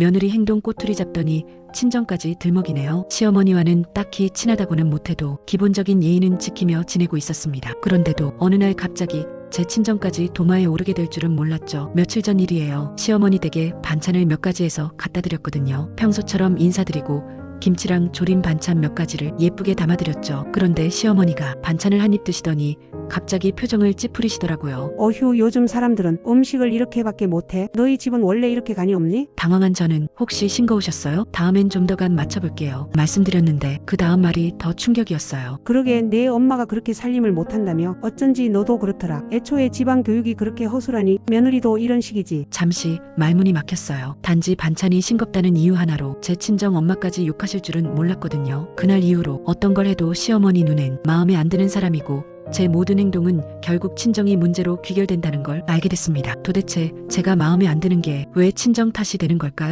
며느리 행동 꼬투리 잡더니 친정까지 들먹이네요. 시어머니와는 딱히 친하다고는 못해도 기본적인 예의는 지키며 지내고 있었습니다. 그런데도 어느 날 갑자기 제 친정까지 도마에 오르게 될 줄은 몰랐죠. 며칠 전 일이에요. 시어머니 댁에 반찬을 몇 가지 해서 갖다 드렸거든요. 평소처럼 인사드리고 김치랑 조림 반찬 몇 가지를 예쁘게 담아드렸죠. 그런데 시어머니가 반찬을 한 입 드시더니 갑자기 표정을 찌푸리시더라고요. 어휴 요즘 사람들은 음식을 이렇게밖에 못해. 너희 집은 원래 이렇게 간이 없니? 당황한 저는 혹시 싱거우셨어요? 다음엔 좀 더 간 맞춰볼게요. 말씀드렸는데 그 다음 말이 더 충격이었어요. 그러게 내 엄마가 그렇게 살림을 못한다며 어쩐지 너도 그렇더라. 애초에 지방 교육이 그렇게 허술하니 며느리도 이런 식이지. 잠시 말문이 막혔어요. 단지 반찬이 싱겁다는 이유 하나로 제 친정 엄마까지 욕하실 줄은 몰랐거든요. 그날 이후로 어떤 걸 해도 시어머니 눈엔 마음에 안 드는 사람이고 제 모든 행동은 결국 친정이 문제로 귀결된다는 걸 알게 됐습니다. 도대체 제가 마음에 안 드는 게 왜 친정 탓이 되는 걸까요?